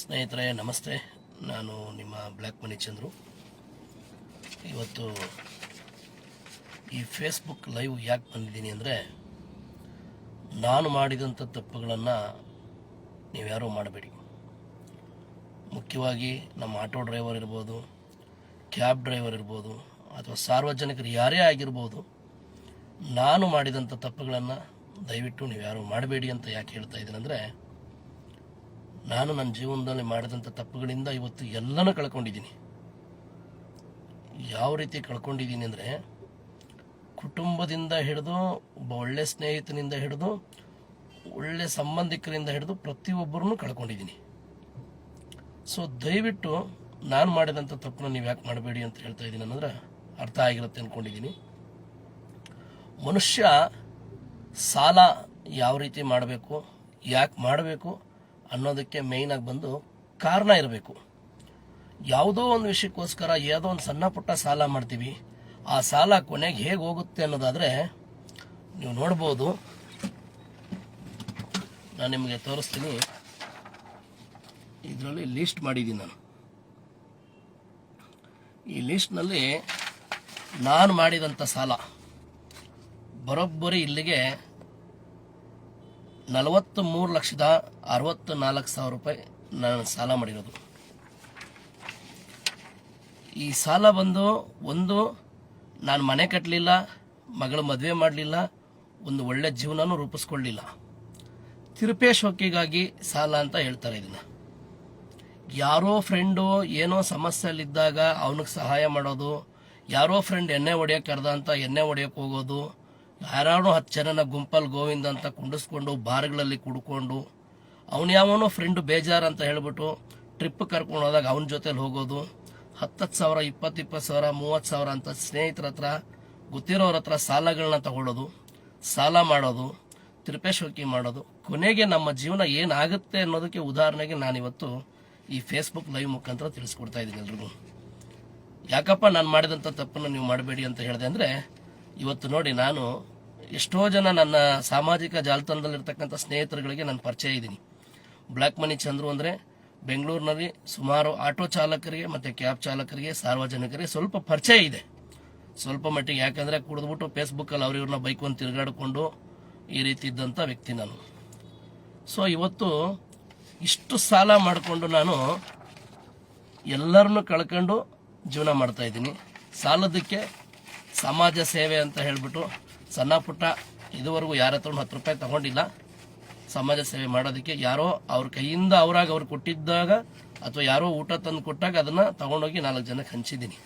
ಸ್ನೇಹಿತರೆ, ನಮಸ್ತೆ. ನಾನು ನಿಮ್ಮ ಬ್ಲ್ಯಾಕ್ ಮನಿ ಚಂದ್ರು. ಇವತ್ತು ಈ ಫೇಸ್ಬುಕ್ ಲೈವ್ ಯಾಕೆ ಬಂದಿದ್ದೀನಿ ಅಂದರೆ, ನಾನು ಮಾಡಿದಂಥ ತಪ್ಪುಗಳನ್ನು ನೀವ್ಯಾರೂ ಮಾಡಬೇಡಿ. ಮುಖ್ಯವಾಗಿ ನಮ್ಮ ಆಟೋ ಡ್ರೈವರ್ ಇರ್ಬೋದು, ಕ್ಯಾಬ್ ಡ್ರೈವರ್ ಇರ್ಬೋದು, ಅಥವಾ ಸಾರ್ವಜನಿಕರು ಯಾರೇ ಆಗಿರ್ಬೋದು, ನಾನು ಮಾಡಿದಂಥ ತಪ್ಪುಗಳನ್ನು ದಯವಿಟ್ಟು ನೀವು ಯಾರು ಮಾಡಬೇಡಿ ಅಂತ ಯಾಕೆ ಹೇಳ್ತಾ ಇದ್ದೀನಿ ಅಂದರೆ ನಾನು ನನ್ನ ಜೀವನದಲ್ಲಿ ಮಾಡಿದಂಥ ತಪ್ಪುಗಳಿಂದ ಇವತ್ತು ಎಲ್ಲನೂ ಕಳ್ಕೊಂಡಿದ್ದೀನಿ. ಯಾವ ರೀತಿ ಕಳ್ಕೊಂಡಿದ್ದೀನಿ ಅಂದರೆ ಕುಟುಂಬದಿಂದ ಹಿಡಿದು, ಒಬ್ಬ ಒಳ್ಳೆ ಸ್ನೇಹಿತನಿಂದ ಹಿಡಿದು, ಒಳ್ಳೆ ಸಂಬಂಧಿಕರಿಂದ ಹಿಡಿದು ಪ್ರತಿಯೊಬ್ಬರನ್ನು ಕಳ್ಕೊಂಡಿದ್ದೀನಿ. ಸೊ ದಯವಿಟ್ಟು ನಾನು ಮಾಡಿದಂಥ ತಪ್ಪನ್ನ ನೀವು ಯಾಕೆ ಮಾಡಬೇಡಿ ಅಂತ ಹೇಳ್ತಾ ಇದ್ದೀನಿ ಅನ್ನೋದ್ರೆ ಅರ್ಥ ಆಗಿರುತ್ತೆ ಅಂದ್ಕೊಂಡಿದ್ದೀನಿ ಮನುಷ್ಯ ಸಾಲ ಯಾವ ರೀತಿ ಮಾಡಬೇಕು, ಯಾಕೆ ಮಾಡಬೇಕು ಅನ್ನೋದಕ್ಕೆ ಮೇಯ್ನಾಗಿ ಬಂದು ಕಾರಣ ಇರಬೇಕು. ಯಾವುದೋ ಒಂದು ವಿಷಯಕ್ಕೋಸ್ಕರ ಯಾವುದೋ ಒಂದು ಸಣ್ಣ ಪುಟ್ಟ ಸಾಲ ಮಾಡ್ತೀವಿ. ಆ ಸಾಲ ಕೊನೆಗೆ ಹೇಗೆ ಹೋಗುತ್ತೆ ಅನ್ನೋದಾದರೆ ನೀವು ನೋಡ್ಬೋದು. ನಾನು ನಿಮಗೆ ತೋರಿಸ್ತೀನಿ. ಇದರಲ್ಲಿ ಲಿಸ್ಟ್ ಮಾಡಿದ್ದೀನಿ ನಾನು. ಈ ಲಿಸ್ಟ್ನಲ್ಲಿ ನಾನು ಮಾಡಿದಂಥ ಸಾಲ, ಬರೋಬ್ಬರಿ ಇಲ್ಲಿಗೆ ನಲವತ್ತು ಮೂರು ಲಕ್ಷದ ಅರವತ್ತು ನಾಲ್ಕು ಸಾವಿರ ರೂಪಾಯಿ ನಾನು ಸಾಲ ಮಾಡಿರೋದು. ಈ ಸಾಲ ಬಂದು ಒಂದು, ನಾನು ಮನೆ ಕಟ್ಟಲಿಲ್ಲ ಮಗಳ ಮದುವೆ ಮಾಡಲಿಲ್ಲ, ಒಂದು ಒಳ್ಳೆ ಜೀವನನೂ ರೂಪಿಸ್ಕೊಳ್ಳಿಲ್ಲ. ತಿರುಪೇಶೋಕಿಗಾಗಿ ಸಾಲ ಅಂತ ಹೇಳ್ತಾರೆ ಇದನ್ನ. ಯಾರೋ ಫ್ರೆಂಡು ಏನೋ ಸಮಸ್ಯೆಯಲ್ಲಿದ್ದಾಗ ಅವನಿಗೆ ಸಹಾಯ ಮಾಡೋದು, ಯಾರೋ ಫ್ರೆಂಡ್ ಎಣ್ಣೆ ಹೊಡಿಯೋಕೆ ಕರೆದ ಅಂತ ಎಣ್ಣೆ ಹೊಡೆಯೋಕೆ ಹೋಗೋದು ಯಾರೋ ಹತ್ತು ಜನನ ಗುಂಪಲ್ಲಿ ಗೋವಿಂದ ಅಂತ ಕುಂಡಿಸ್ಕೊಂಡು ಬಾರ್ಗಳಲ್ಲಿ ಕುಡ್ಕೊಂಡು ಅವನು ಯಾವನೋ ಫ್ರೆಂಡು ಬೇಜಾರು ಅಂತ ಹೇಳಿಬಿಟ್ಟು ಟ್ರಿಪ್ ಕರ್ಕೊಂಡು ಹೋದಾಗ ಅವನ ಜೊತೆಲಿ ಹೋಗೋದು. ಹತ್ತತ್ತು ಸಾವಿರ ಇಪ್ಪತ್ತು ಇಪ್ಪತ್ತು ಸಾವಿರ, ಮೂವತ್ತು ಸಾವಿರ ಅಂತ ಸ್ನೇಹಿತರ ಹತ್ರ, ಗೊತ್ತಿರೋರ ಹತ್ರ ಸಾಲಗಳನ್ನ ತಗೊಳ್ಳೋದು, ಸಾಲ ಮಾಡೋದು ತ್ರಿಪೇಶೋಕಿ ಮಾಡೋದು. ಕೊನೆಗೆ ನಮ್ಮ ಜೀವನ ಏನಾಗುತ್ತೆ ಅನ್ನೋದಕ್ಕೆ ಉದಾಹರಣೆಗೆ ನಾನಿವತ್ತು ಈ ಫೇಸ್ಬುಕ್ ಲೈವ್ ಮುಖಾಂತರ ತಿಳಿಸ್ಕೊಡ್ತಾ ಇದ್ದೀನಿ ಎಲ್ರಿಗೂ. ಯಾಕಪ್ಪ ನಾನು ಮಾಡಿದಂಥ ತಪ್ಪನ್ನು ನೀವು ಮಾಡಬೇಡಿ ಅಂತ ಹೇಳಿದೆ ಅಂದರೆ, ಇವತ್ತು ನೋಡಿ ನಾನು ಎಷ್ಟೋ ಜನ ನನ್ನ ಸಾಮಾಜಿಕ ಜಾಲತಾಣದಲ್ಲಿರ್ತಕ್ಕಂಥ ಸ್ನೇಹಿತರುಗಳಿಗೆ ನಾನು ಪರಿಚಯ ಇದ್ದೀನಿ. ಬ್ಲ್ಯಾಕ್ ಮನಿ ಚಂದ್ರು ಅಂದರೆ ಬೆಂಗಳೂರಿನಲ್ಲಿ ಸುಮಾರು ಆಟೋ ಚಾಲಕರಿಗೆ ಮತ್ತು ಕ್ಯಾಬ್ ಚಾಲಕರಿಗೆ, ಸಾರ್ವಜನಿಕರಿಗೆ ಸ್ವಲ್ಪ ಪರಿಚಯ ಇದೆ. ಸ್ವಲ್ಪ ಮಟ್ಟಿಗೆ ಯಾಕಂದರೆ ಕುಡಿದ್ಬಿಟ್ಟು ಫೇಸ್ಬುಕ್ಕಲ್ಲಿ ಅವ್ರ ಇವ್ರನ್ನ ಒಂದು ತಿರುಗಾಡಿಕೊಂಡು ಈ ರೀತಿ ಇದ್ದಂಥ ವ್ಯಕ್ತಿ ನಾನು. ಸೊ ಇವತ್ತು ಇಷ್ಟು ಸಾಲ ಮಾಡಿಕೊಂಡು ನಾನು ಎಲ್ಲರನ್ನೂ ಕಳ್ಕೊಂಡು ಜೀವನ ಮಾಡ್ತಾಯಿದ್ದೀನಿ ಸಾಲದಕ್ಕೆ ಸಮಾಜ ಸೇವೆ ಅಂತ ಹೇಳ್ಬಿಟ್ಟು ಸಣ್ಣ ಪುಟ್ಟ ಇದುವರೆಗೂ ಯಾರ ಹತ್ರ ಹತ್ತು ರೂಪಾಯಿ ತಗೊಂಡಿಲ್ಲ. ಸಮಾಜ ಸೇವೆ ಮಾಡೋದಕ್ಕೆ ಯಾರೋ ಅವ್ರ ಕೈಯಿಂದ ಅವರಾಗ ಅವ್ರು ಕೊಟ್ಟಿದ್ದಾಗ ಅಥವಾ ಯಾರೋ ಊಟ ತಂದು ಕೊಟ್ಟಾಗ ಅದನ್ನು ತಗೊಂಡೋಗಿ ನಾಲ್ಕು ಜನಕ್ಕೆ ಹಂಚಿದ್ದೀನಿ.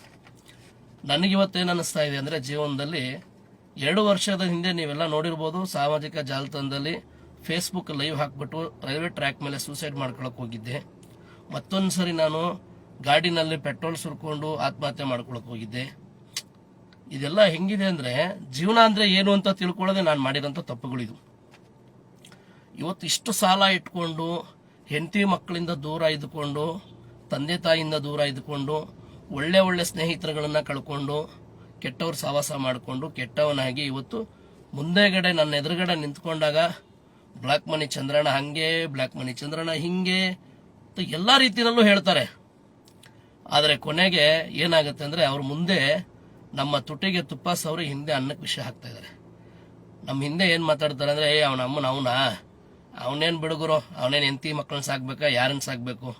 ನನಗಿವತ್ತೇನು ಅನ್ನಿಸ್ತಾ ಇದೆ ಅಂದರೆ ಜೀವನದಲ್ಲಿ ಎರಡು ವರ್ಷದ ಹಿಂದೆ ನೀವೆಲ್ಲ ನೋಡಿರ್ಬೋದು ಸಾಮಾಜಿಕ ಜಾಲತಾಣದಲ್ಲಿ ಫೇಸ್ಬುಕ್ ಲೈವ್ ಹಾಕ್ಬಿಟ್ಟು ರೈಲ್ವೆ ಟ್ರ್ಯಾಕ್ ಮೇಲೆ ಸೂಸೈಡ್ ಮಾಡ್ಕೊಳಕ್ಕೆ ಹೋಗಿದ್ದೆ. ಮತ್ತೊಂದು ಸರಿ ನಾನು ಗಾಡಿನಲ್ಲಿ ಪೆಟ್ರೋಲ್ ಸುರ್ಕೊಂಡು ಆತ್ಮಹತ್ಯೆ ಮಾಡ್ಕೊಳಕ್ಕೆ ಹೋಗಿದ್ದೆ. ಇದೆಲ್ಲ ಹೆಂಗಿದೆ ಅಂದರೆ ಜೀವನ ಅಂದರೆ ಏನು ಅಂತ ತಿಳ್ಕೊಳ್ಳೋದೆ ನಾನು ಮಾಡಿರೋಂಥ ತಪ್ಪುಗಳಿದು. ಇವತ್ತು ಇಷ್ಟು ಸಾಲ ಇಟ್ಕೊಂಡು ಹೆಂಡತಿ ಮಕ್ಕಳಿಂದ ದೂರ ಇದ್ದುಕೊಂಡು ತಂದೆ ತಾಯಿಯಿಂದ ದೂರ ಇದ್ದುಕೊಂಡು ಒಳ್ಳೆ ಒಳ್ಳೆ ಸ್ನೇಹಿತರುಗಳನ್ನ ಕಳ್ಕೊಂಡು, ಕೆಟ್ಟವ್ರ ಸಹವಾಸ ಮಾಡಿಕೊಂಡು, ಕೆಟ್ಟವನಾಗಿ ಇವತ್ತು ಮುಂದೆಗಡೆ ನನ್ನ ಎದುರುಗಡೆ ನಿಂತ್ಕೊಂಡಾಗ ಬ್ಲ್ಯಾಕ್ ಮನಿ ಚಂದ್ರಣ್ಣ ಹಂಗೆ ಬ್ಲ್ಯಾಕ್ ಮನಿ ಚಂದ್ರಣ್ಣ ಹಿಂಗೆ ಎಲ್ಲ ರೀತಿಯಲ್ಲೂ ಹೇಳ್ತಾರೆ. ಆದರೆ ಕೊನೆಗೆ ಏನಾಗುತ್ತೆ ಅಂದರೆ ಅವ್ರ ಮುಂದೆ ನಮ್ಮ ತುಟಿಗೆ ತುಪ್ಪ ಸವರಿ ಹಿಂದೆ ಅನ್ನಕ್ಕೆ ವಿಷಯ ಹಾಕ್ತಾ ಇದ್ದಾರೆ ನಮ್ಮ ಹಿಂದೆ ಏನು ಮಾತಾಡ್ತಾರೆ ಅಂದರೆ, ಏ, ಅವನ ಅಮ್ಮನ ಅವನ? ಅವನೇನು ಬಿಡುಗರು? ಅವನೇನು ಎಂತಿ ಮಕ್ಕಳನ್ನ ಸಾಕ್ಬೇಕಾ? ಯಾರನ್ನು ಸಾಕಬೇಕು?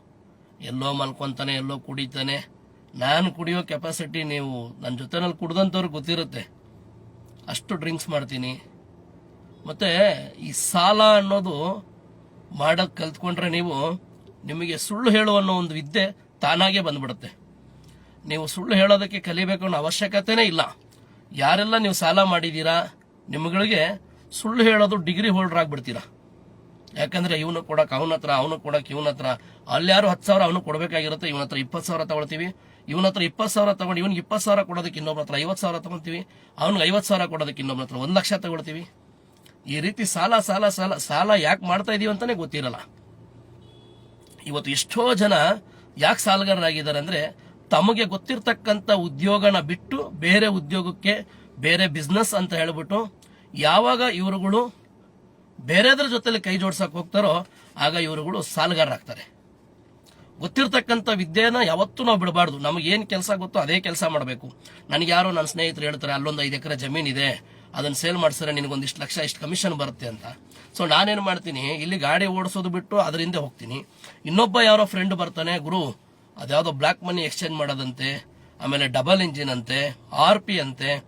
ಎಲ್ಲೋ ಮಲ್ಕೊತಾನೆ, ಎಲ್ಲೋ ಕುಡಿತಾನೆ. ನಾನು ಕುಡಿಯೋ ಕೆಪಾಸಿಟಿ ನೀವು ನನ್ನ ಜೊತೆನಲ್ಲಿ ಕುಡ್ದಂಥವ್ರಿಗೆ ಗೊತ್ತಿರುತ್ತೆ. ಅಷ್ಟು ಡ್ರಿಂಕ್ಸ್ ಮಾಡ್ತೀನಿ. ಮತ್ತು ಈ ಸಾಲ ಅನ್ನೋದು ಮಾಡೋಕ್ಕೆ ಕಲ್ತ್ಕೊಂಡ್ರೆ ನೀವು ನಿಮಗೆ ಸುಳ್ಳು ಹೇಳುವ ಅನ್ನೋ ಒಂದು ವಿದ್ಯೆ ತಾನಾಗೇ ಬಂದ್ಬಿಡುತ್ತೆ. ನೀವು ಸುಳ್ಳು ಹೇಳೋದಕ್ಕೆ ಕಲಿಬೇಕು ಅನ್ನೋ ಅವಶ್ಯಕತೆನೇ ಇಲ್ಲ. ಯಾರೆಲ್ಲ ನೀವು ಸಾಲ ಮಾಡಿದ್ದೀರಾ ನಿಮ್ಗಳಿಗೆ ಸುಳ್ಳು ಹೇಳೋದು ಡಿಗ್ರಿ ಹೋಲ್ಡರ್ ಆಗಿಬಿಡ್ತೀರಾ? ಯಾಕಂದ್ರೆ ಇವನು ಕೊಡಕ್ಕೆ ಅವನ ಹತ್ರ, ಅವನು ಕೊಡಕ್ಕೆ ಇವನ ಹತ್ರ. ಅಲ್ಲ್ಯಾರು ಹತ್ತು ಸಾವಿರ ಅವನು ಕೊಡಬೇಕಾಗಿರುತ್ತೆ, ಇವನ ಹತ್ರ ಇಪ್ಪತ್ತು ಸಾವಿರ ತಗೊಳ್ತೀವಿ. ಇವನ ಹತ್ರ ಇಪ್ಪತ್ತು ಸಾವಿರ ತಗೊಂಡು ಇವನಿಗೆ ಇಪ್ಪತ್ತು ಸಾವಿರ ಕೊಡೋದಕ್ಕೆ ಇನ್ನೊಬ್ಬರ ಹತ್ರ ಐವತ್ತು ಸಾವಿರ ತಗೊಳ್ತೀವಿ. ಅವ್ನಿಗೆ ಐವತ್ತು ಸಾವಿರ ಕೊಡೋದಕ್ಕೆ ಇನ್ನೊಬ್ಬರ ಹತ್ರ ಒಂದು ಲಕ್ಷ ತಗೊಳ್ತೀವಿ. ಈ ರೀತಿ ಸಾಲ ಸಾಲ ಸಾಲ ಸಾಲ ಯಾಕೆ ಮಾಡ್ತಾ ಇದೀವಿ ಅಂತಾನೆ ಗೊತ್ತಿರಲ್ಲ. ಇವತ್ತು ಎಷ್ಟೋ ಜನ ಯಾಕೆ ಸಾಲಗಾರರಾಗಿದ್ದಾರೆ ಅಂದ್ರೆ ತಮಗೆ ಗೊತ್ತಿರ್ತಕ್ಕಂಥ ಉದ್ಯೋಗನ ಬಿಟ್ಟು ಬೇರೆ ಉದ್ಯೋಗಕ್ಕೆ ಬೇರೆ ಬಿಸ್ನೆಸ್ ಅಂತ ಹೇಳ್ಬಿಟ್ಟು ಯಾವಾಗ ಇವರುಗಳು ಬೇರೆದ್ರ ಜೊತೆಲಿ ಕೈ ಜೋಡ್ಸಕ್ ಹೋಗ್ತಾರೋ ಆಗ ಇವರುಗಳು ಸಾಲಗಾರರಾಗ್ತಾರೆ. ಗೊತ್ತಿರ್ತಕ್ಕಂಥ ವಿದ್ಯೆನ ಯಾವತ್ತೂ ನಾವು ಬಿಡಬಾರ್ದು. ನಮಗೇನು ಕೆಲಸ ಗೊತ್ತೋ ಅದೇ ಕೆಲಸ ಮಾಡಬೇಕು. ನನಗೆ ಯಾರೋ ನನ್ನ ಸ್ನೇಹಿತರು ಹೇಳ್ತಾರೆ, ಅಲ್ಲೊಂದು ಐದು ಎಕರೆ ಜಮೀನಿದೆ ಅದನ್ನ ಸೇಲ್ ಮಾಡಿಸಿದ್ರೆ ನಿನಗೊಂದಿಷ್ಟು ಲಕ್ಷ, ಇಷ್ಟು ಕಮಿಷನ್ ಬರುತ್ತೆ ಅಂತ. ಸೊ ನಾನೇನು ಮಾಡ್ತೀನಿ, ಇಲ್ಲಿ ಗಾಡಿ ಓಡಿಸೋದು ಬಿಟ್ಟು ಅದರಿಂದ ಹೋಗ್ತೀನಿ. ಇನ್ನೊಬ್ಬ ಯಾರೋ ಫ್ರೆಂಡ್ ಬರ್ತಾನೆ, ಗುರು ಅದ್ಯಾವುದೋ ಬ್ಲ್ಯಾಕ್ ಮನಿ ಎಕ್ಸ್ಚೇಂಜ್ ಮಾಡೋದಂತೆ, ಆಮೇಲೆ ಡಬಲ್ ಇಂಜಿನ್ ಅಂತೆ ಆರ್ ಪಿ ಅಂತೆ,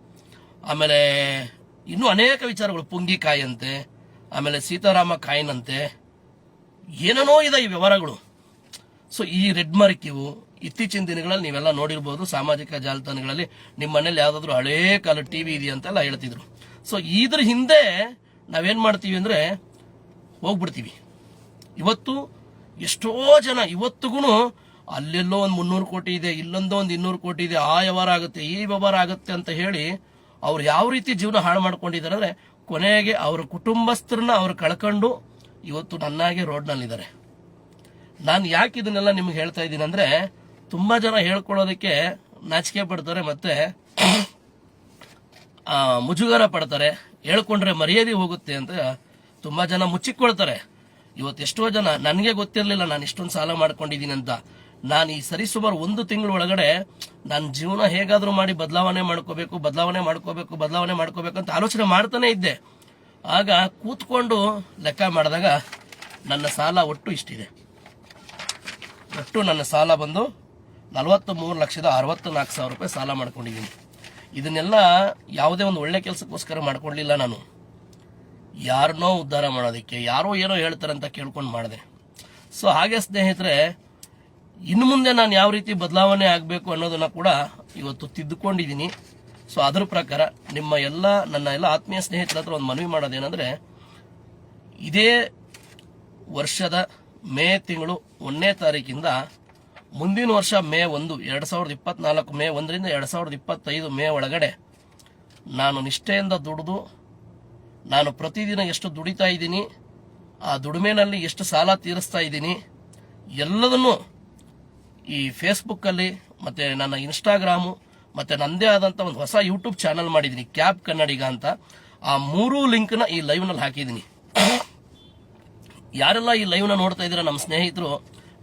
ಆಮೇಲೆ ಇನ್ನೂ ಅನೇಕ ವಿಚಾರಗಳು, ಪುಂಗಿಕಾಯಿ ಅಂತೆ, ಆಮೇಲೆ ಸೀತಾರಾಮ ಕಾಯಿನಂತೆ ಏನೇನೋ ಇದೆ ಈ ವ್ಯವಹಾರಗಳು. ಸೊ ಈ ರೆಡ್ ಮಾರ್ಕ್ ಇವು, ಇತ್ತೀಚಿನ ದಿನಗಳಲ್ಲಿ ನೀವೆಲ್ಲ ನೋಡಿರ್ಬೋದು, ಸಾಮಾಜಿಕ ಜಾಲತಾಣಗಳಲ್ಲಿ ನಿಮ್ಮ ಮನೇಲಿ ಯಾವ್ದಾದ್ರು ಹಳೇ ಕಾಲ ಟಿವಿ ಇದೆಯಂತೆಲ್ಲ ಹೇಳ್ತಿದ್ರು. ಸೊ ಇದ್ರ ಹಿಂದೆ ನಾವೇನ್ ಮಾಡ್ತೀವಿ ಅಂದ್ರೆ, ಹೋಗ್ಬಿಡ್ತೀವಿ. ಇವತ್ತು ಎಷ್ಟೋ ಜನ ಇವತ್ತಿಗೂ ಅಲ್ಲೆಲ್ಲೋ ಒಂದು ಮುನ್ನೂರು ಕೋಟಿ ಇದೆ, ಇಲ್ಲೊಂದೋ ಒಂದು ಇನ್ನೂರು ಕೋಟಿ ಇದೆ, ಆ ವ್ಯವಹಾರ ಆಗುತ್ತೆ, ಈ ವ್ಯವಹಾರ ಆಗುತ್ತೆ ಅಂತ ಹೇಳಿ ಅವ್ರು ಯಾವ ರೀತಿ ಜೀವನ ಹಾಳು ಮಾಡ್ಕೊಂಡಿದ್ದಾರೆ ಅಂದ್ರೆ ಕೊನೆಗೆ ಅವರ ಕುಟುಂಬಸ್ಥರನ್ನ ಅವ್ರು ಕಳ್ಕೊಂಡು ಇವತ್ತು ನನ್ನಾಗೆ ರೋಡ್ನಲ್ಲಿದ್ದಾರೆ. ನಾನು ಯಾಕೆ ಇದನ್ನೆಲ್ಲ ನಿಮ್ಗೆ ಹೇಳ್ತಾ ಇದ್ದೀನಿ ಅಂದ್ರೆ ತುಂಬಾ ಜನ ಹೇಳ್ಕೊಳ್ಳೋದಕ್ಕೆ ನಾಚಿಕೆ ಪಡ್ತಾರೆ ಮತ್ತೆ ಮುಜುಗರ ಪಡ್ತಾರೆ, ಹೇಳ್ಕೊಂಡ್ರೆ ಮರ್ಯಾದೆ ಹೋಗುತ್ತೆ ಅಂತ ತುಂಬಾ ಜನ ಮುಚ್ಚಿಕೊಳ್ತಾರೆ. ಇವತ್ತು ಎಷ್ಟೋ ಜನ, ನನಗೆ ಗೊತ್ತಿರಲಿಲ್ಲ ನಾನು ಇಷ್ಟೊಂದು ಸಾಲ ಮಾಡ್ಕೊಂಡಿದ್ದೀನಿ ಅಂತ. ನಾನು ಈ ಸರಿಸುಮಾರು ಒಂದು ತಿಂಗಳ ಒಳಗಡೆ ನನ್ನ ಜೀವನ ಹೇಗಾದ್ರೂ ಮಾಡಿ ಬದಲಾವಣೆ ಮಾಡ್ಕೋಬೇಕು ಬದಲಾವಣೆ ಮಾಡ್ಕೋಬೇಕು ಬದಲಾವಣೆ ಮಾಡ್ಕೋಬೇಕು ಅಂತ ಆಲೋಚನೆ ಮಾಡ್ತಾನೆ ಇದ್ದೆ. ಆಗ ಕೂತ್ಕೊಂಡು ಲೆಕ್ಕ ಮಾಡಿದಾಗ ನನ್ನ ಸಾಲ ಒಟ್ಟು ಇಷ್ಟಿದೆ. ಒಟ್ಟು ನನ್ನ ಸಾಲ ಬಂದು ನಲವತ್ತು ಮೂರು ಲಕ್ಷದ ಅರವತ್ತು ನಾಲ್ಕು ಸಾವಿರ ರೂಪಾಯಿ ಸಾಲ ಮಾಡ್ಕೊಂಡಿದ್ದೀನಿ. ಇದನ್ನೆಲ್ಲ ಯಾವುದೇ ಒಂದು ಒಳ್ಳೆ ಕೆಲಸಕ್ಕೋಸ್ಕರ ಮಾಡ್ಕೊಳ್ಲಿಲ್ಲ ನಾನು. ಯಾರನ್ನೋ ಉದ್ಧಾರ ಮಾಡೋದಕ್ಕೆ, ಯಾರೋ ಏನೋ ಹೇಳ್ತಾರೆ ಅಂತ ಕೇಳ್ಕೊಂಡು ಮಾಡಿದೆ. ಸೊ ಹಾಗೆ ಸ್ನೇಹಿತರೆ ಇನ್ನು ಮುಂದೆ ನಾನು ಯಾವ ರೀತಿ ಬದಲಾವಣೆ ಆಗಬೇಕು ಅನ್ನೋದನ್ನು ಕೂಡ ಇವತ್ತು ತಿದ್ದುಕೊಂಡಿದ್ದೀನಿ ಸೊ ಅದರ ಪ್ರಕಾರ ನಿಮ್ಮ ಎಲ್ಲ, ನನ್ನ ಎಲ್ಲ ಆತ್ಮೀಯ ಸ್ನೇಹಿತರ ಹತ್ರ ಒಂದು ಮನವಿ ಮಾಡೋದೇನೆಂದರೆ ಇದೇ ವರ್ಷದ ಮೇ ತಿಂಗಳು ಒಂದನೇ ತಾರೀಕಿಂದ ಮುಂದಿನ ವರ್ಷ ಮೇ ಒಂದು, ಎರಡು ಸಾವಿರದ ಇಪ್ಪತ್ನಾಲ್ಕು ಮೇ ಒಂದರಿಂದ ಎರಡು ಸಾವಿರದ ಇಪ್ಪತ್ತೈದು ಮೇ ಒಳಗಡೆ ನಾನು ನಿಷ್ಠೆಯಿಂದ ದುಡಿದು, ನಾನು ಪ್ರತಿದಿನ ಎಷ್ಟು ದುಡಿತಾ ಇದ್ದೀನಿ, ಆ ದುಡಿಮೆನಲ್ಲಿ ಎಷ್ಟು ಸಾಲ ತೀರಿಸ್ತಾ ಇದ್ದೀನಿ, ಎಲ್ಲದನ್ನು ಈ ಫೇಸ್ಬುಕ್ಕಲ್ಲಿ ಮತ್ತು ನನ್ನ ಇನ್ಸ್ಟಾಗ್ರಾಮು ಮತ್ತು ನನ್ನದೇ ಆದಂಥ ಒಂದು ಹೊಸ ಯೂಟ್ಯೂಬ್ ಚಾನಲ್ ಮಾಡಿದ್ದೀನಿ ಕ್ಯಾಬ್ ಕನ್ನಡಿಗ ಅಂತ. ಆ ಮೂರೂ ಲಿಂಕ್ನ ಈ ಲೈವ್ನಲ್ಲಿ ಹಾಕಿದ್ದೀನಿ. ಯಾರೆಲ್ಲ ಈ ಲೈವ್ನ ನೋಡ್ತಾ ಇದ್ದೀರಾ ನಮ್ಮ ಸ್ನೇಹಿತರು,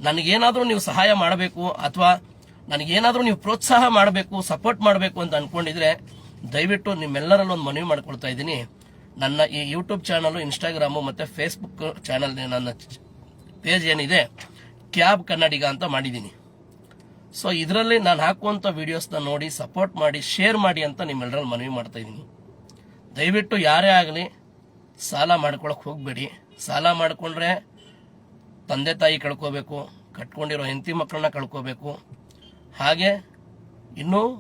ನನಗೇನಾದರೂ ನೀವು ಸಹಾಯ ಮಾಡಬೇಕು ಅಥವಾ ನನಗೇನಾದರೂ ನೀವು ಪ್ರೋತ್ಸಾಹ ಮಾಡಬೇಕು ಸಪೋರ್ಟ್ ಮಾಡಬೇಕು ಅಂತ ಅಂದ್ಕೊಂಡಿದ್ರೆ ದಯವಿಟ್ಟು ನಿಮ್ಮೆಲ್ಲರಲ್ಲೂ ಒಂದು ಮನವಿ ಮಾಡ್ಕೊಳ್ತಾ ಇದ್ದೀನಿ. ನನ್ನ ಈ ಯೂಟ್ಯೂಬ್ ಚಾನಲು ಇನ್ಸ್ಟಾಗ್ರಾಮು ಮತ್ತು ಫೇಸ್ಬುಕ್ ಚಾನಲ್ ನನ್ನ ಪೇಜ್ ಏನಿದೆ ಕ್ಯಾಬ್ ಕನ್ನಡಿಗ ಅಂತ ಮಾಡಿದ್ದೀನಿ. ಸೊ ಇದರಲ್ಲಿ ನಾನು ಹಾಕುವಂಥ ವಿಡಿಯೋಸ್ನ ನೋಡಿ ಸಪೋರ್ಟ್ ಮಾಡಿ ಶೇರ್ ಮಾಡಿ ಅಂತ ನಿಮ್ಮೆಲ್ಲರಲ್ಲಿ ಮನವಿ ಮಾಡ್ತಾ ಇದ್ದೀನಿ. ದಯವಿಟ್ಟು ಯಾರೇ ಆಗಲಿ ಸಾಲ ಮಾಡ್ಕೊಳಕ್ ಹೋಗಬೇಡಿ. ಸಾಲ ಮಾಡಿಕೊಂಡ್ರೆ ತಂದೆ ತಾಯಿ ಕಳ್ಕೋಬೇಕು, ಕಟ್ಕೊಂಡಿರೋ ಹೆಂಡತಿ ಮಕ್ಕಳನ್ನ ಕಳ್ಕೋಬೇಕು. ಹಾಗೆ ಇನ್ನೂ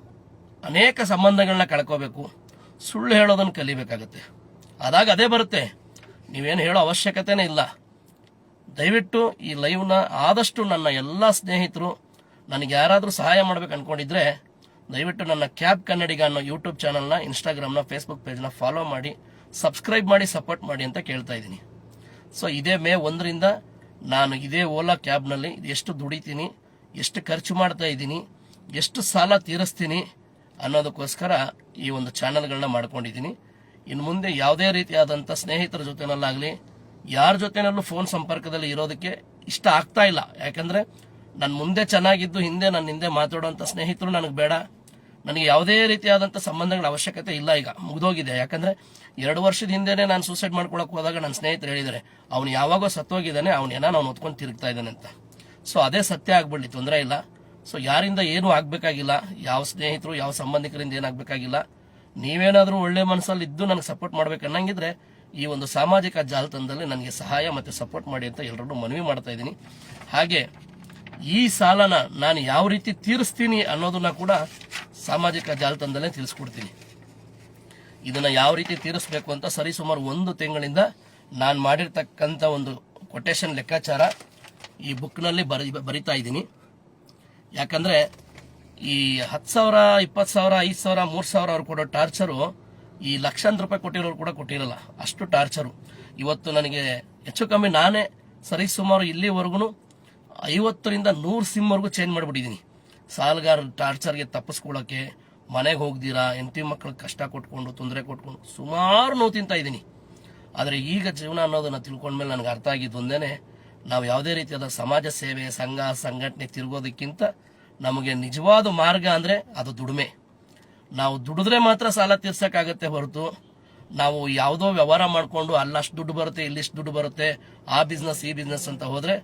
ಅನೇಕ ಸಂಬಂಧಗಳನ್ನ ಕಳ್ಕೋಬೇಕು. ಸುಳ್ಳು ಹೇಳೋದನ್ನು ಕಲಿಬೇಕಾಗತ್ತೆ. ಆದಾಗ ಅದೇ ಬರುತ್ತೆ. ನೀವೇನು ಹೇಳೋ ಅವಶ್ಯಕತೆನೇ ಇಲ್ಲ. ದಯವಿಟ್ಟು ಈ ಲೈವ್ನ ಆದಷ್ಟು ನನ್ನ ಎಲ್ಲ ಸ್ನೇಹಿತರು ನನಗೆ ಯಾರಾದರೂ ಸಹಾಯ ಮಾಡ್ಬೇಕು ಅನ್ಕೊಂಡಿದ್ರೆ ದಯವಿಟ್ಟು ನನ್ನ ಕ್ಯಾಬ್ ಕನ್ನಡಿಗ ಅನ್ನೋ ಯೂಟ್ಯೂಬ್ ಚಾನಲ್ನ ಇನ್ಸ್ಟಾಗ್ರಾಮ್ನ ಫೇಸ್ಬುಕ್ ಪೇಜ್ನ ಫಾಲೋ ಮಾಡಿ ಸಬ್ಸ್ಕ್ರೈಬ್ ಮಾಡಿ ಸಪೋರ್ಟ್ ಮಾಡಿ ಅಂತ ಕೇಳ್ತಾ ಇದ್ದೀನಿ. ಸೊ ಇದೇ ಮೇ ಒಂದರಿಂದ ನಾನು ಇದೇ ಓಲಾ ಕ್ಯಾಬ್ನಲ್ಲಿ ಎಷ್ಟು ದುಡಿತೀನಿ, ಎಷ್ಟು ಖರ್ಚು ಮಾಡ್ತಾ ಇದ್ದೀನಿ, ಎಷ್ಟು ಸಾಲ ತೀರಿಸ್ತೀನಿ ಅನ್ನೋದಕ್ಕೋಸ್ಕರ ಈ ಒಂದು ಚಾನಲ್ಗಳನ್ನ ಮಾಡ್ಕೊಂಡಿದ್ದೀನಿ. ಇನ್ನು ಮುಂದೆ ಯಾವುದೇ ರೀತಿಯಾದಂಥ ಸ್ನೇಹಿತರ ಜೊತೆನಲ್ಲಾಗಲಿ, ಯಾರ ಜೊತೆನಲ್ಲೂ ಫೋನ್ ಸಂಪರ್ಕದಲ್ಲಿ ಇರೋದಕ್ಕೆ ಇಷ್ಟ ಆಗ್ತಾ ಇಲ್ಲ. ಯಾಕಂದ್ರೆ ನನ್ನ ಮುಂದೆ ಚೆನ್ನಾಗಿದ್ದು ಹಿಂದೆ ನನ್ನ ಹಿಂದೆ ಮಾತಾಡುವಂಥ ಸ್ನೇಹಿತರು ನನಗೆ ಬೇಡ. ನನಗೆ ಯಾವುದೇ ರೀತಿಯಾದಂಥ ಸಂಬಂಧಗಳ ಅವಶ್ಯಕತೆ ಇಲ್ಲ ಈಗ. ಮುಗಿದೋಗಿದೆ. ಯಾಕಂದರೆ ಎರಡು ವರ್ಷದ ಹಿಂದೆನೇ ನಾನು ಸೂಸೈಡ್ ಮಾಡ್ಕೊಳಕ್ಕೆ ಹೋದಾಗ ನನ್ನ ಸ್ನೇಹಿತರು ಹೇಳಿದ್ದಾರೆ ಅವನು ಯಾವಾಗೋ ಸತ್ತೋಗಿದ್ದಾನೆ, ಅವನು ಏನೋ ಅವ್ನು ಹೊತ್ಕೊಂಡು ತಿರುಗ್ತಾ ಇದ್ದಾನೆ ಅಂತ. ಸೊ ಅದೇ ಸತ್ಯ ಆಗ್ಬಿಡ್ಲಿ, ತೊಂದರೆ ಇಲ್ಲ. ಸೊ ಯಾರಿಂದ ಏನೂ ಆಗಬೇಕಾಗಿಲ್ಲ, ಯಾವ ಸ್ನೇಹಿತರು, ಯಾವ ಸಂಬಂಧಿಕರಿಂದ ಏನಾಗಬೇಕಾಗಿಲ್ಲ ನೀವೇನಾದರೂ ಒಳ್ಳೆ ಮನಸ್ಸಲ್ಲಿ ಇದ್ದು ನನಗೆ ಸಪೋರ್ಟ್ ಮಾಡ್ಬೇಕು ಅನ್ನಂಗಿದ್ರೆ ಈ ಒಂದು ಸಾಮಾಜಿಕ ಜಾಲತಾಣದಲ್ಲಿ ನನಗೆ ಸಹಾಯ ಮತ್ತು ಸಪೋರ್ಟ್ ಮಾಡಿ ಅಂತ ಎಲ್ಲರೂ ಮನವಿ ಮಾಡ್ತಾ ಇದ್ದೀನಿ. ಹಾಗೆ ಈ ಸಾಲನ ನಾನು ಯಾವ ರೀತಿ ತೀರಿಸ್ತೀನಿ ಅನ್ನೋದನ್ನ ಕೂಡ ಸಾಮಾಜಿಕ ಜಾಲತಾಣದಲ್ಲೇ ತಿಳಿಸ್ಕೊಡ್ತೀನಿ. ಇದನ್ನ ಯಾವ ರೀತಿ ತೀರಿಸ್ಬೇಕು ಅಂತ ಸರಿಸುಮಾರು ಒಂದು ತಿಂಗಳಿಂದ ನಾನು ಮಾಡಿರ್ತಕ್ಕಂಥ ಒಂದು ಕೊಟೇಶನ್ ಲೆಕ್ಕಾಚಾರ ಈ ಬುಕ್ನಲ್ಲಿ ಬರಿ, ಬರಿತಾ ಇದ್ದೀನಿ. ಯಾಕಂದ್ರೆ ಈ ಹತ್ತು ಸಾವಿರ, ಇಪ್ಪತ್ತು ಸಾವಿರ, ಐದು ಸಾವಿರ, ಮೂರು ಸಾವಿರ ಅವ್ರು ಕೊಡೋ ಟಾರ್ಚರು ಈ ಲಕ್ಷಾಂತರ ರೂಪಾಯಿ ಕೊಟ್ಟಿರೋರು ಕೂಡ ಕೊಟ್ಟಿರಲ್ಲ, ಅಷ್ಟು ಟಾರ್ಚರು. ಇವತ್ತು ನನಗೆ ಹೆಚ್ಚು ಕಮ್ಮಿ ನಾನೇ ಸರಿಸುಮಾರು ಇಲ್ಲಿವರೆಗೂ ಐವತ್ತರಿಂದ ನೂರು ಸಿಮ್ವರೆಗೂ ಚೇಂಜ್ ಮಾಡಿಬಿಟ್ಟಿದ್ದೀನಿ ಸಾಲಗಾರ ಟಾರ್ಚರ್ಗೆ ತಪ್ಪಿಸ್ಕೊಳ್ಳೋಕ್ಕೆ ಮನೆಗೆ ಹೋಗ್ದಿರಾ ಎಂಟಿ ಮಕ್ಕಳು ಕಷ್ಟ ಕೊಟ್ಕೊಂಡು, ತೊಂದರೆ ಕೊಟ್ಕೊಂಡು ಸುಮಾರು ನೋವು ತಿಂತಾ ಇದ್ದೀನಿ ಆದರೆ ಈಗ ಜೀವನ ಅನ್ನೋದನ್ನು ತಿಳ್ಕೊಂಡ್ಮೇಲೆ ನನಗೆ ಅರ್ಥ ಆಗಿದ್ದು ಒಂದೇ ನಾವು ಯಾವುದೇ ರೀತಿಯಾದ ಸಮಾಜ ಸೇವೆ, ಸಂಘ, ಸಂಘಟನೆ ತಿರುಗೋದಕ್ಕಿಂತ ನಮಗೆ ನಿಜವಾದ ಮಾರ್ಗ ಅಂದರೆ ಅದು ದುಡಿಮೆ. ನಾವು ದುಡಿದ್ರೆ ಮಾತ್ರ ಸಾಲ ತೀರ್ಸೋಕ್ಕಾಗತ್ತೆ ಹೊರತು ನಾವು ಯಾವುದೋ ವ್ಯವಹಾರ ಮಾಡಿಕೊಂಡು ಅಲ್ಲಷ್ಟು ದುಡ್ಡು ಬರುತ್ತೆ, ಇಲ್ಲಿಷ್ಟು ದುಡ್ಡು ಬರುತ್ತೆ, ಆ ಬಿಸ್ನೆಸ್ ಈ ಬಿಸ್ನೆಸ್ ಅಂತ ಹೋದ್ರೆ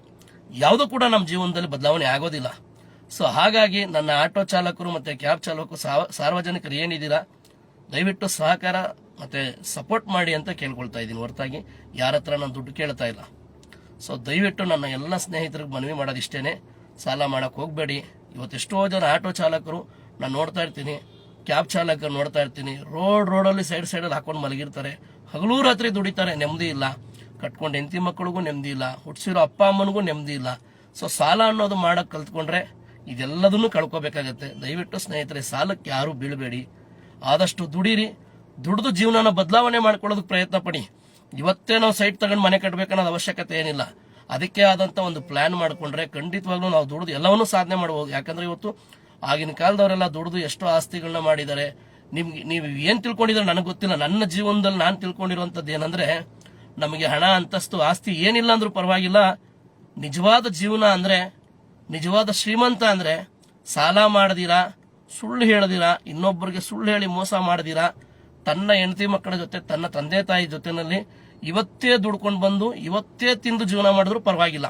ಯಾವುದೂ ಕೂಡ ನಮ್ಮ ಜೀವನದಲ್ಲಿ ಬದಲಾವಣೆ ಆಗೋದಿಲ್ಲ. ಸೊ ಹಾಗಾಗಿ ನನ್ನ ಆಟೋ ಚಾಲಕರು ಮತ್ತೆ ಕ್ಯಾಬ್ ಚಾಲಕರು ಸಾರ್ವಜನಿಕರು ಏನಿದ್ದೀರಾ? ದಯವಿಟ್ಟು ಸಹಕಾರ ಮತ್ತೆ ಸಪೋರ್ಟ್ ಮಾಡಿ ಅಂತ ಕೇಳ್ಕೊಳ್ತಾ ಇದ್ದೀನಿ ಹೊರತಾಗಿ. ಯಾರ ಹತ್ರ ನಾನು ದುಡ್ಡು ಕೇಳ್ತಾ ಇಲ್ಲ. ಸೊ ದಯವಿಟ್ಟು ನನ್ನ ಎಲ್ಲ ಸ್ನೇಹಿತರಿಗೆ ಮನವಿ ಮಾಡೋದಿಷ್ಟೇನೆ. ಸಾಲ ಮಾಡೋಕೆ ಹೋಗಬೇಡಿ. ಇವತ್ತೆಷ್ಟೋ ಜನ ಆಟೋ ಚಾಲಕರು ನಾನು ನೋಡ್ತಾ ಇರ್ತೀನಿ. ಕ್ಯಾಬ್ ಚಾಲಕರು ನೋಡ್ತಾ ಇರ್ತೀನಿ. ರೋಡ್, ರೋಡಲ್ಲಿ ಸೈಡ್ ಸೈಡಲ್ಲಿ ಹಾಕೊಂಡು ಮಲಗಿರ್ತಾರೆ. ಹಗಲೂ ರಾತ್ರಿ ದುಡಿತಾರೆ. ನೆಮ್ಮದಿ ಇಲ್ಲ. ಕಟ್ಕೊಂಡು ಹೆಂಡತಿ ಮಕ್ಕಳಿಗೂ ನೆಮ್ಮದಿ ಇಲ್ಲ ಹುಟ್ಟಿಸಿರೋ ಅಪ್ಪ ಅಮ್ಮನಿಗೂ ನೆಮ್ಮದಿ ಇಲ್ಲ. ಸೊ ಸಾಲ ಅನ್ನೋದು ಮಾಡಕ್ಕೆ ಕಲ್ತ್ಕೊಂಡ್ರೆ ಇದೆಲ್ಲದನ್ನು ಕಳ್ಕೊಬೇಕಾಗತ್ತೆ. ದಯವಿಟ್ಟು ಸ್ನೇಹಿತರೆ, ಸಾಲಕ್ಕೆ ಯಾರು ಬೀಳಬೇಡಿ. ಆದಷ್ಟು ದುಡೀರಿ. ದುಡಿದು ಜೀವನನ ಬದಲಾವಣೆ ಮಾಡ್ಕೊಳ್ಳೋದಕ್ಕೆ ಪ್ರಯತ್ನ ಪಡಿ ಇವತ್ತೇ ನಾವು ಸೈಟ್ ತಗೊಂಡು ಮನೆ ಕಟ್ಟಬೇಕನ್ನೋದು ಅವಶ್ಯಕತೆ ಏನಿಲ್ಲ. ಅದಕ್ಕೆ ಆದಂತ ಒಂದು ಪ್ಲಾನ್ ಮಾಡಿಕೊಂಡ್ರೆ ಖಂಡಿತವಾಗ್ಲೂ ನಾವು ದುಡಿದು ಎಲ್ಲವನ್ನೂ ಸಾಧನೆ ಮಾಡ್ಬೋದು. ಯಾಕಂದ್ರೆ ಇವತ್ತು ಆಗಿನ ಕಾಲದವರೆಲ್ಲ ದುಡಿದು ಎಷ್ಟೋ ಆಸ್ತಿಗಳನ್ನ ಮಾಡಿದ್ದಾರೆ. ನಿಮ್ಗೆ, ನೀವು ಏನು ತಿಳ್ಕೊಂಡಿದ್ರೆ ನನಗೆ ಗೊತ್ತಿಲ್ಲ. ನನ್ನ ಜೀವನದಲ್ಲಿ ನಾನು ತಿಳ್ಕೊಂಡಿರುವಂತದ್ದು ಏನಂದ್ರೆ ನಮಗೆ ಹಣ ಅಂತಸ್ತು ಆಸ್ತಿ ಏನಿಲ್ಲ ಅಂದ್ರೂ ಪರವಾಗಿಲ್ಲ. ನಿಜವಾದ ಜೀವನ ಅಂದರೆ, ನಿಜವಾದ ಶ್ರೀಮಂತ ಅಂದರೆ ಸಾಲ ಮಾಡದಿರಾ, ಸುಳ್ಳು ಹೇಳದಿರಾ, ಇನ್ನೊಬ್ಬರಿಗೆ ಸುಳ್ಳು ಹೇಳಿ ಮೋಸ ಮಾಡಿದಿರಾ, ತನ್ನ ಹೆಂಡತಿ ಮಕ್ಕಳ ಜೊತೆ, ತನ್ನ ತಂದೆ ತಾಯಿ ಜೊತೆನಲ್ಲಿ ಇವತ್ತೇ ದುಡ್ಕೊಂಡು ಬಂದು, ಇವತ್ತೇ ತಿಂದು ಜೀವನ ಮಾಡಿದ್ರು ಪರವಾಗಿಲ್ಲ.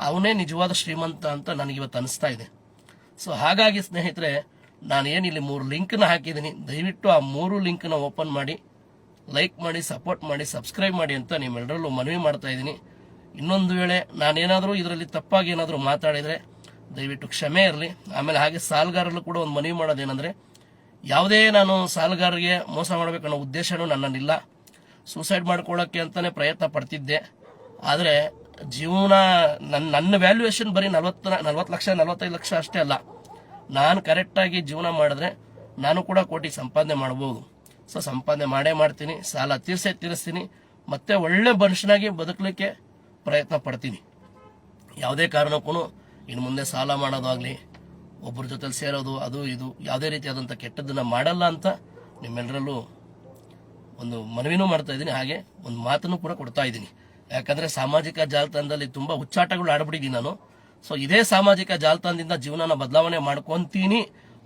ಅವನೇ ನಿಜವಾದ ಶ್ರೀಮಂತ ಅಂತ ನನಗೆ ಇವತ್ತು ಅನಿಸ್ತಾ ಇದೆ. ಸೊ ಹಾಗಾಗಿ ಸ್ನೇಹಿತರೆ ನಾನು ಏನಿಲ್ಲಿ ಮೂರು ಲಿಂಕ್ನ ಹಾಕಿದ್ದೀನಿ. ದಯವಿಟ್ಟು ಆ ಮೂರು ಲಿಂಕ್ನ ಓಪನ್ ಮಾಡಿ. ಲೈಕ್ ಮಾಡಿ ಸಪೋರ್ಟ್ ಮಾಡಿ ಸಬ್ಸ್ಕ್ರೈಬ್ ಮಾಡಿ ಅಂತ ನಿಮ್ಮೆಲ್ಲರಲ್ಲೂ ಮನವಿ ಮಾಡ್ತಾ ಇದ್ದೀನಿ. ಇನ್ನೊಂದು ವೇಳೆ ನಾನೇನಾದರೂ ಇದರಲ್ಲಿ ತಪ್ಪಾಗಿ ಏನಾದರೂ ಮಾತಾಡಿದರೆ ದಯವಿಟ್ಟು ಕ್ಷಮೆ ಇರಲಿ. ಆಮೇಲೆ ಹಾಗೆ ಸಾಲಗಾರರಲ್ಲೂ ಕೂಡ ಒಂದು ಮನವಿ ಮಾಡೋದೇನೆಂದರೆ, ಯಾವುದೇ ನಾನು ಸಾಲಗಾರರಿಗೆ ಮೋಸ ಮಾಡಬೇಕನ್ನೋ ಉದ್ದೇಶನೂ ನನ್ನಲ್ಲಿಲ್ಲ. ಸೂಸೈಡ್ ಮಾಡ್ಕೊಳ್ಳೋಕ್ಕೆ ಅಂತಲೇ ಪ್ರಯತ್ನ ಪಡ್ತಿದ್ದೆ. ಆದರೆ ಜೀವನ ನನ್ನ ನನ್ನ ವ್ಯಾಲ್ಯೂಯೇಷನ್ ಬರೀ ನಲ್ವತ್ತು ನಲ್ವತ್ತು ಲಕ್ಷ, ನಲ್ವತ್ತೈದು ಲಕ್ಷ ಅಷ್ಟೇ ಅಲ್ಲ. ನಾನು ಕರೆಕ್ಟಾಗಿ ಜೀವನ ಮಾಡಿದ್ರೆ ನಾನು ಕೂಡ ಕೋಟಿ ಸಂಪಾದನೆ ಮಾಡ್ಬೋದು. ಸೊ ಸಂಪಾದನೆ ಮಾಡೇ ಮಾಡ್ತೀನಿ, ಸಾಲ ತೀರ್ಸೇ ತೀರಿಸ್ತೀನಿ, ಮತ್ತೆ ಒಳ್ಳೆ ಮನುಷ್ಯನಾಗಿ ಬದುಕಲಿಕ್ಕೆ ಪ್ರಯತ್ನ ಪಡ್ತೀನಿ. ಯಾವುದೇ ಕಾರಣಕ್ಕೂ ಇನ್ನು ಮುಂದೆ ಸಾಲ ಮಾಡೋದಾಗಲಿ ಒಬ್ಬರ ಜೊತೆಲಿ ಸೇರೋದು, ಅದು ಇದು, ಯಾವುದೇ ರೀತಿಯಾದಂಥ ಕೆಟ್ಟದ್ದನ್ನು ಮಾಡಲ್ಲ ಅಂತ ನಿಮ್ಮೆಲ್ಲರಲ್ಲೂ ಒಂದು ಮನವಿನೂ ಮಾಡ್ತಾ ಇದ್ದೀನಿ. ಹಾಗೆ ಒಂದು ಮಾತನ್ನು ಕೂಡ ಕೊಡ್ತಾ ಇದ್ದೀನಿ. ಯಾಕಂದರೆ ಸಾಮಾಜಿಕ ಜಾಲತಾಣದಲ್ಲಿ ತುಂಬ ಹುಚ್ಚಾಟಗಳು ಆಡ್ಬಿಟ್ಟಿದ್ದೀನಿ ನಾನು. ಸೊ ಇದೇ ಸಾಮಾಜಿಕ ಜಾಲತಾಣದಿಂದ ಜೀವನನ ಬದಲಾವಣೆ ಮಾಡ್ಕೊತೀನಿ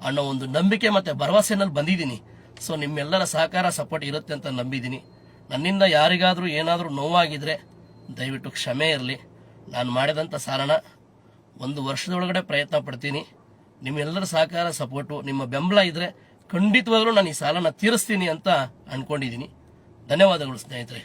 ಅನ್ನೋ ಒಂದು ನಂಬಿಕೆ ಮತ್ತು ಭರವಸೆನಲ್ಲಿ ಬಂದಿದ್ದೀನಿ. ಸೊ ನಿಮ್ಮೆಲ್ಲರ ಸಹಕಾರ ಸಪೋರ್ಟ್ ಇರುತ್ತೆ ಅಂತ ನಂಬಿದ್ದೀನಿ. ನನ್ನಿಂದ ಯಾರಿಗಾದರೂ ಏನಾದರೂ ನೋವಾಗಿದ್ರೆ ದಯವಿಟ್ಟು ಕ್ಷಮೆ ಇರಲಿ. ನಾನು ಮಾಡಿದಂಥ ಸಾಲನ ಒಂದು ವರ್ಷದೊಳಗಡೆ ಪ್ರಯತ್ನ ಪಡ್ತೀನಿ. ನಿಮ್ಮೆಲ್ಲರ ಸಹಕಾರ ಸಪೋರ್ಟು ನಿಮ್ಮ ಬೆಂಬಲ ಇದ್ದರೆ ಖಂಡಿತವಾಗ್ಲೂ ನಾನು ಈ ಸಾಲನ ತೀರಿಸ್ತೀನಿ ಅಂತ ಅಂದ್ಕೊಂಡಿದ್ದೀನಿ ಧನ್ಯವಾದಗಳು ಸ್ನೇಹಿತರೆ.